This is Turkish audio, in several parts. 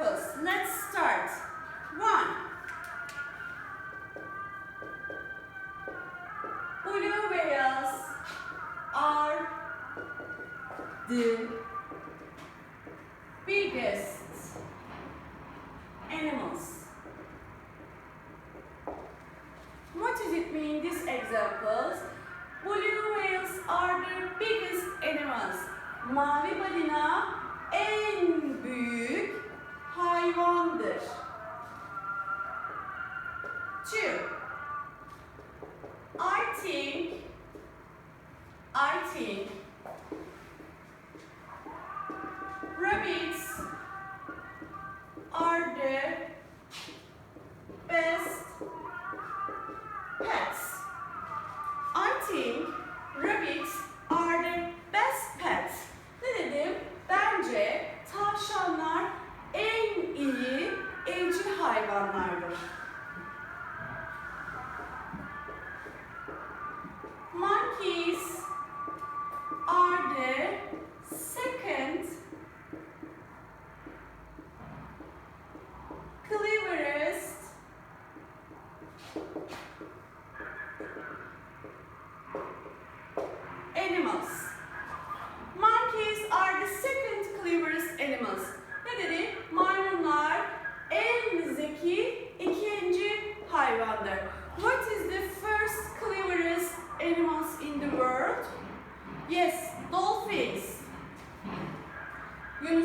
examples. Let's this. Two. Monkeys are the second cleverest animals. Monkeys are the second cleverest animals. Ne dedi? Maymunlar en zeki ikinci hayvandır. What is the first cleverest animals in the world? Yes, dolphins.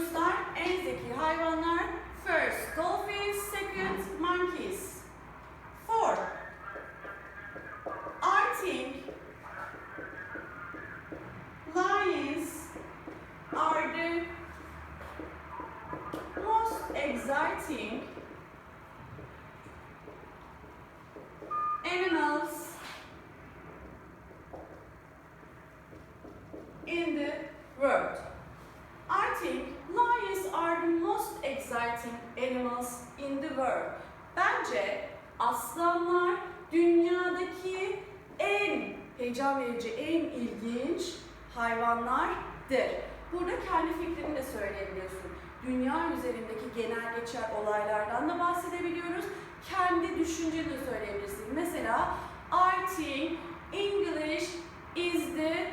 Yunuslar en zeki hayvanlar. First, dolphins. Second, monkeys. Four. I think lions are the most exciting animals in the world. I think lions are the most exciting animals in the world. Bence aslanlar dünyadaki en heyecan verici, en ilginç hayvanlardır. Burada kendi fikrini de söyleyebiliyorsun. Dünya üzerindeki genel geçer olaylardan da bahsedebiliyoruz. Kendi düşünceni de söyleyebilirsin. Mesela I think English is the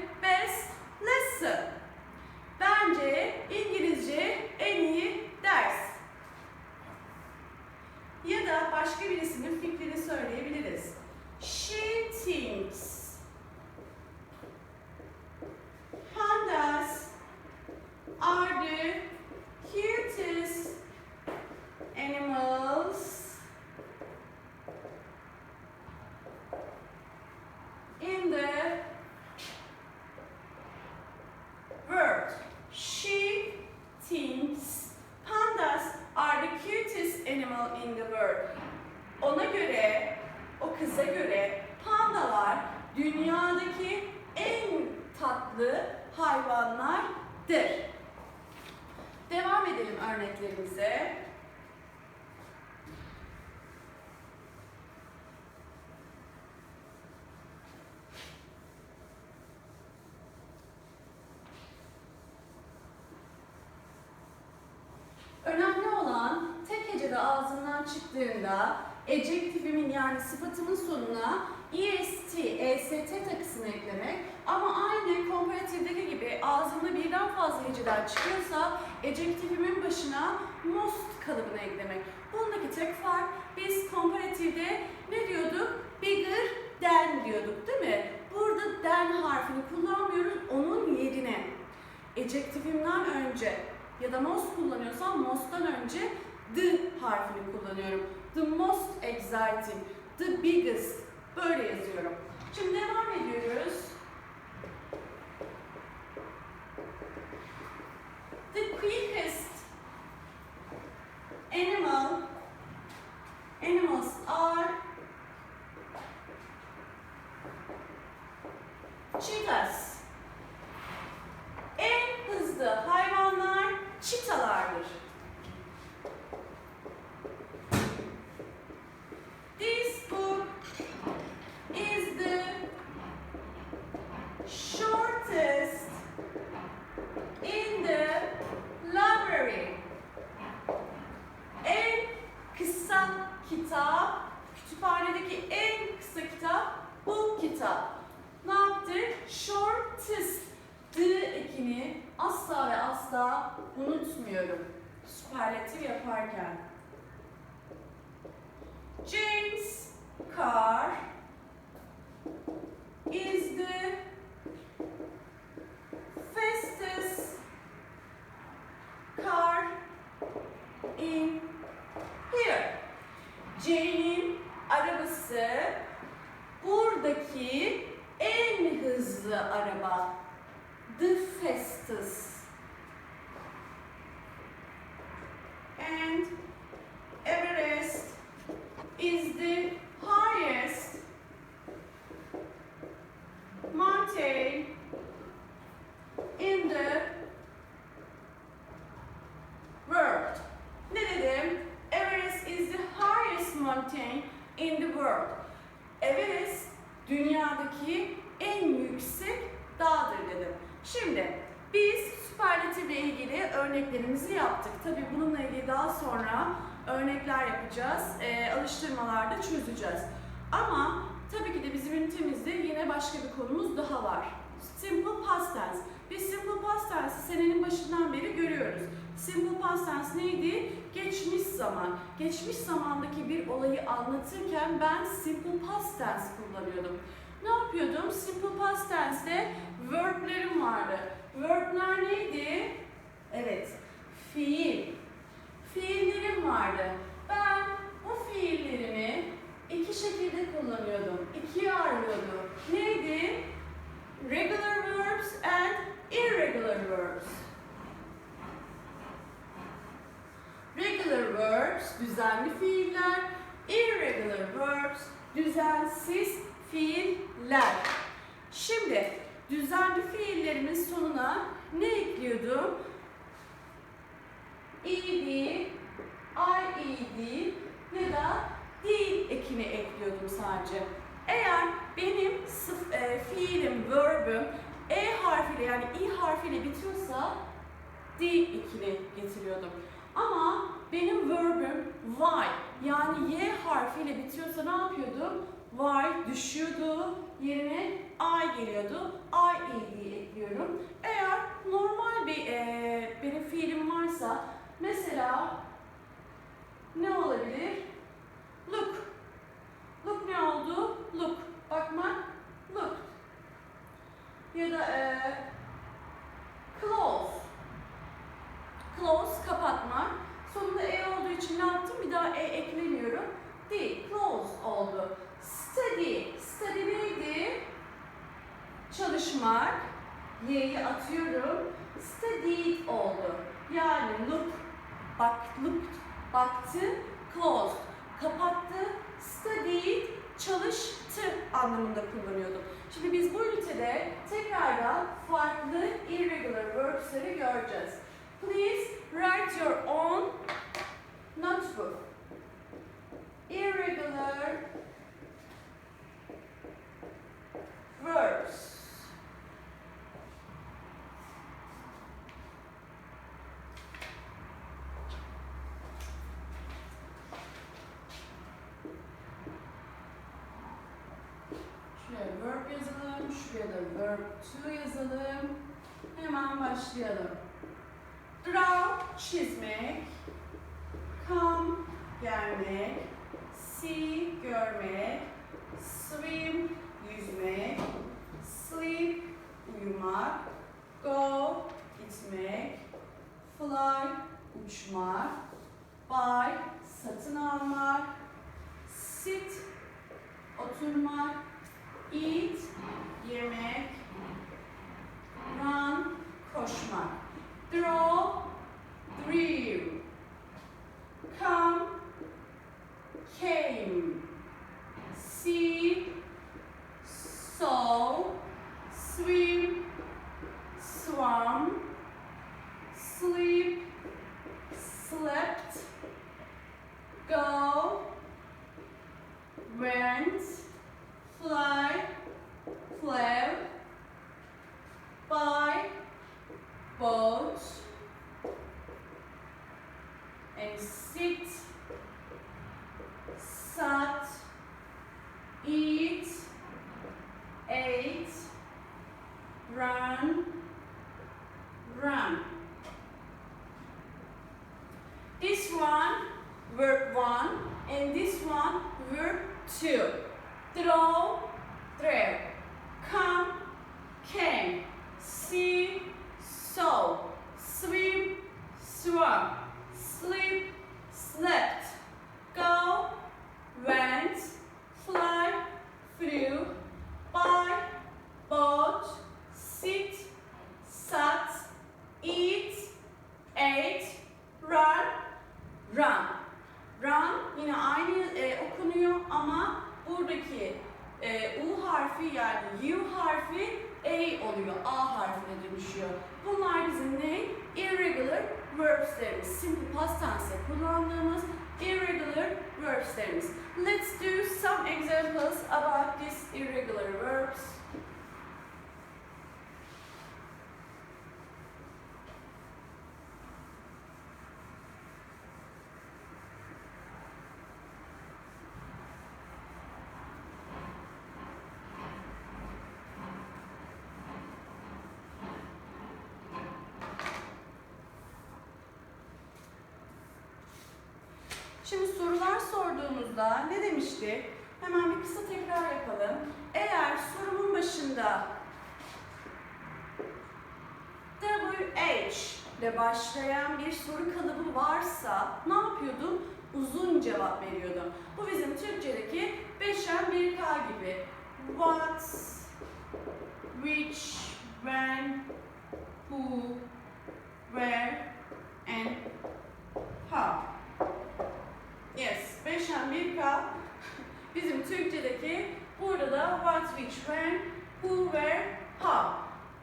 hecede ağzından çıktığında ejektifimin yani sıfatımın sonuna est, est takısını eklemek ama aynı komparatifdeki gibi ağzımda birden fazla heceden çıkıyorsa ejektifimin başına most kalıbını eklemek. Bundaki tek fark biz komparatifde ne diyorduk? Bigger than diyorduk değil mi? Burada than harfini kullanmıyoruz onun yerine. Ejektifimden önce ya da most kullanıyorsam most'tan önce the harfini kullanıyorum. The most exciting, the biggest böyle yazıyorum. Şimdi devam ediyoruz. Başka bir konumuz daha var. Simple past tense. Biz simple past tense'i senenin başından beri görüyoruz. Simple past tense neydi? Geçmiş zaman. Geçmiş zamandaki bir olayı anlatırken ben simple past tense kullanıyordum. Ne yapıyordum? Simple past tense'de verb'lerim vardı. Verb'ler neydi? Evet, fiil. Fiillerim vardı. Ben bu fiillerimi iki şekilde kullanıyordum. İkiye ayırıyordum. Neydi? Regular verbs and irregular verbs. Regular verbs, düzenli fiiller. Irregular verbs, düzensiz fiiller. Şimdi düzenli fiillerimin sonuna ne ekliyordum? ed, ied ya da dil ekini ekliyordum sadece. Eğer benim sıf, e, fiilim, verb'üm e harfiyle yani i harfiyle bitiyorsa dil ekini getiriyordum. Ama benim verb'üm why yani y harfiyle bitiyorsa ne yapıyordum? Why düşüyordu, yerine I geliyordu. I ed ekliyorum. Eğer normal bir e, benim fiilim varsa mesela ne olabilir? Anlamında kullanıyordum. Şimdi biz bu ünitede tekrardan farklı irregular verbs'leri göreceğiz. Please write your own notebook. Irregular verbs. Şuraya verb yazalım, şuraya da verb to yazalım. Hemen başlayalım. Draw, çizmek. Come, gelmek. See, görmek. Swim, yüzmek. Sleep, uyumak. Go, gitmek. Fly, uçmak. Buy, satın almak. Sit, oturmak. Eat, yemek. Run, koşmak. Draw, drew. Come, came. See, saw. Swim, run, run. This one, verb one, and this one, verb two. Draw, drew. Come, came. See, saw. Swim, swam. Sleep, slept. Go, went, fly, flew, buy, bought, sit, sat, eat, ate, run, run. Run yine aynı e, okunuyor ama buradaki e, U harfi yani U harfi A oluyor. A harfine dönüşüyor. Bunlar bizim ne? Irregular verbslerimiz. Simple past tense kullandığımız irregular verbslerimiz. Let's do some examples about these irregular verbs. Şimdi sorular sorduğumuzda ne demişti? Hemen bir kısa tekrar yapalım. Eğer sorumun başında WH ile başlayan bir soru kalıbı varsa ne yapıyordum? Uzun cevap veriyordum. Bu bizim Türkçedeki beşen bir K gibi. What, which, when, who, where, and how. Yes, 5 and 1K bizim Türkçedeki burada da what, which, when, who, where, how.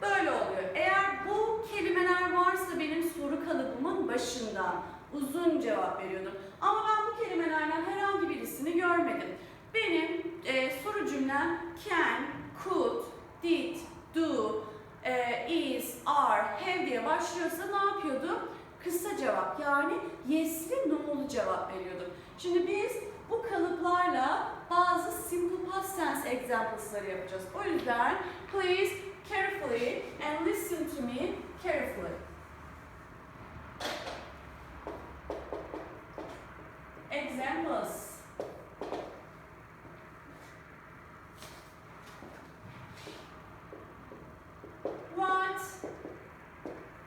Böyle oluyor. Eğer bu kelimeler varsa benim soru kalıbımın başında uzun cevap veriyordum. Ama ben bu kelimelerden herhangi birisini görmedim. Benim e, soru cümlem can, could, did, do, e, is, are, have diye başlıyorsa ne yapıyordum? Kısa cevap yani yes'li no'lu cevap veriyordum. Şimdi biz bu kalıplarla examples'ları yapacağız. O yüzden please carefully and listen to me carefully. Examples. What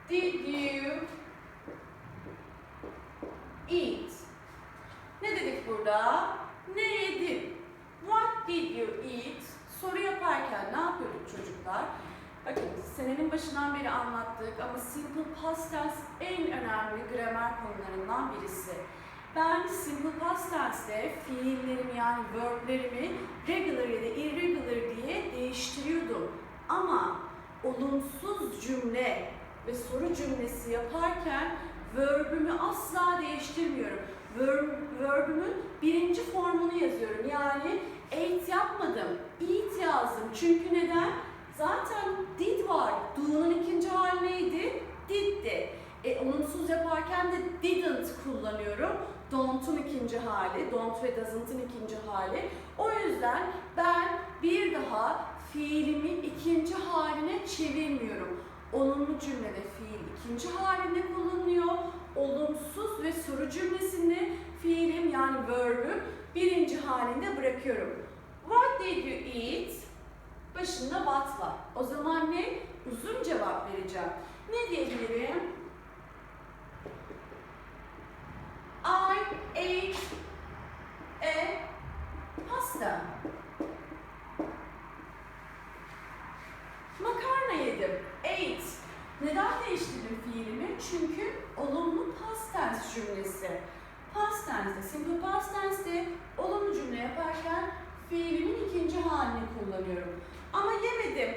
did you eat? Ne dedik burada? Ne yedin? What did you eat? Soru yaparken ne yapıyorduk çocuklar? Bakın senenin başından beri anlattık ama simple past tense en önemli gramer konularından birisi. Ben simple past tense'de fiillerimi yani verb'lerimi regular ya da irregular diye değiştiriyordum. Ama olumsuz cümle ve soru cümlesi yaparken verb'ümü asla değiştirmiyorum. Verb, verb'ümün birinci formunu yazıyorum. Yani ate yapmadım, eat yazdım. Çünkü neden? Zaten did var. Do'nun ikinci hali neydi? Did'di. E, olumsuz yaparken de didn't kullanıyorum. Don't'un ikinci hali, don't ve doesn't'ın ikinci hali. O yüzden ben bir daha fiilimi ikinci haline çevirmiyorum. Olumlu cümlede fiil ikinci halinde kullanılıyor. Olumsuz ve soru cümlesinde fiilim yani verb'üm birinci halinde bırakıyorum. What did you eat? Başında what var. O zaman ne? Uzun cevap vereceğim. Ne diyebilirim? I ate a pasta. Makarna yedim. Ate. Neden değiştirdim fiilimi? Çünkü olumlu past tense cümlesi. Past tense'de, simple past tense'de olumlu cümle yaparken fiilimin ikinci halini kullanıyorum. Ama yemedim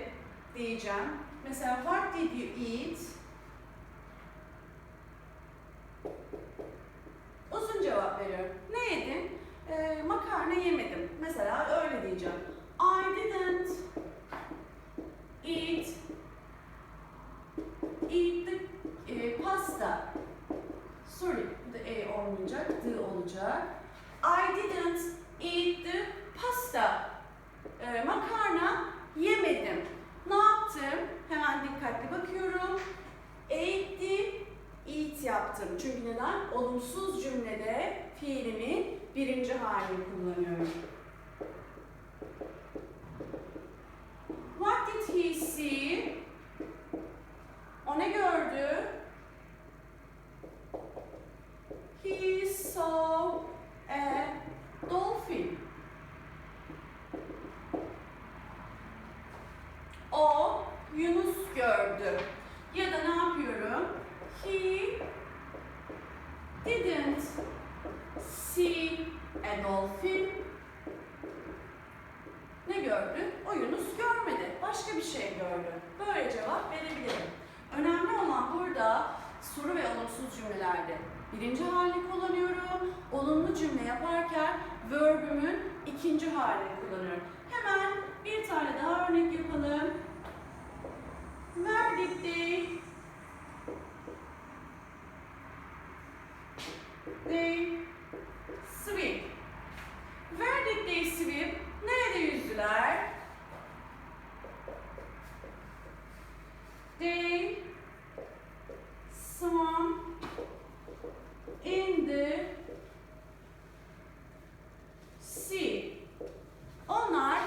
diyeceğim. Mesela what did you eat? Uzun cevap veriyorum. Ne yedin? Ee, makarna yemedim. Mesela öyle diyeceğim. I didn't eat eat the e, pasta. Sorry, the A olmayacak, the olacak. I didn't eat the pasta. E, makarna yemedim. Ne yaptım? Hemen dikkatli bakıyorum. Eğitti, eat yaptım. Çünkü neden? Olumsuz cümlede fiilimin birinci halini kullanıyorum. O Yunus gördü. Ya da ne yapıyorum? He didn't see a dolphin. Ne gördü? O Yunus görmedi. Başka bir şey gördü. Böyle cevap verebilirim. Önemli olan burada soru ve olumsuz cümlelerde birinci halini kullanıyorum. Olumlu cümle yaparken verbümün ikinci halini kullanıyorum. Hemen bir tane daha örnek yapalım. Where did they they swim? Where did they swim? Nerede yüzdüler? They swam in the sea. Onlar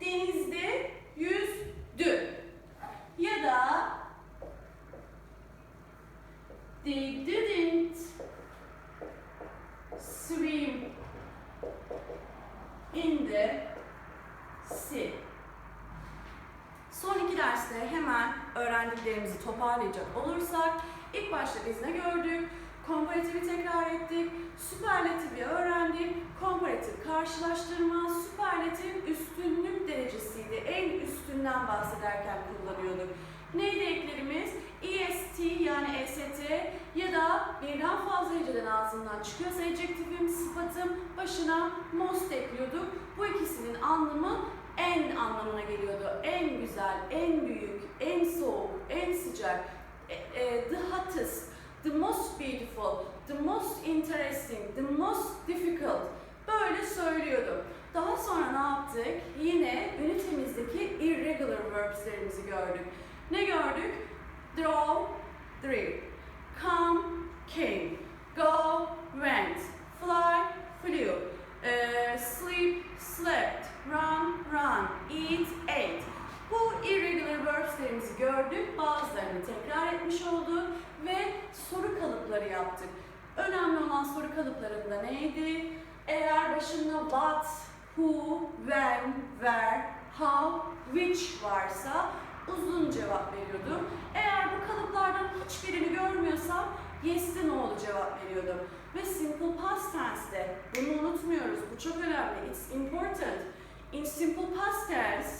denizde yüzdü. Ya da they didn't swim the sea. Son iki derste hemen öğrendiklerimizi toparlayacak olursak ilk başta biz ne gördük? Komparatifi tekrar ettik, süperlatifi öğrendik, komparatif karşılaştırma, süperlatif üstünlük derecesiydi. En üstünden bahsederken kullanıyorduk. Neydi eklerimiz? EST yani EST ya da birden fazla heceden ağzından çıkıyorsa adjektifim, sıfatım başına most ekliyorduk. Bu ikisinin anlamı en anlamına geliyordu. En güzel, en büyük, en soğuk, en sıcak, e, e, the hottest, the most beautiful, the most interesting, the most difficult. Böyle söylüyordum. Daha sonra ne yaptık? Yine ünitemizdeki irregular verbs'lerimizi gördük. Ne gördük? Draw, drew. Come, came. Go, went. Fly, flew. Ee, sleep, slept. Run, run. Eat, ate. Bu irregular verbs'lerimizi gördük. Bazılarını tekrar etmiş olduk ve soru kalıpları yaptık. Önemli olan soru kalıplarında neydi? Eğer başında what, who, when, where, how, which varsa uzun cevap veriyordum. Eğer bu kalıplardan hiçbirini görmüyorsam yes'te ne oldu cevap veriyordum. Ve simple past tense'de bunu unutmuyoruz. Bu çok önemli. It's important. In simple past tense,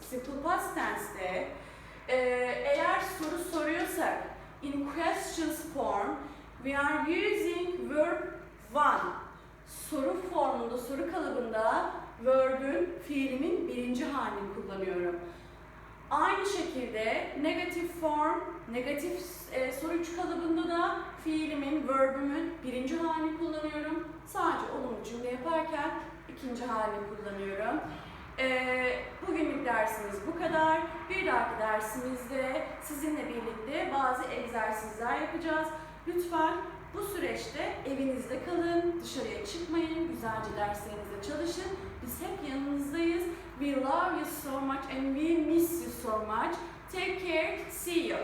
simple past tense'de e, eğer soru soruyorsak in questions form we are using verb one. Soru formunda, soru kalıbında verb'ün, fiilimin birinci halini kullanıyorum. Aynı şekilde negatif form, negatif e, soru üç kalıbında da fiilimin, verbümün birinci halini kullanıyorum. Sadece olumlu cümle yaparken ikinci halini kullanıyorum. E, bugünlük dersimiz bu kadar. Bir dahaki dersimizde sizinle birlikte bazı egzersizler yapacağız. Lütfen bu süreçte evinizde kalın, dışarıya çıkmayın, güzelce derslerinizde çalışın. Biz hep yanınızdayız. We love you so much and we miss you so much. Take care. See you.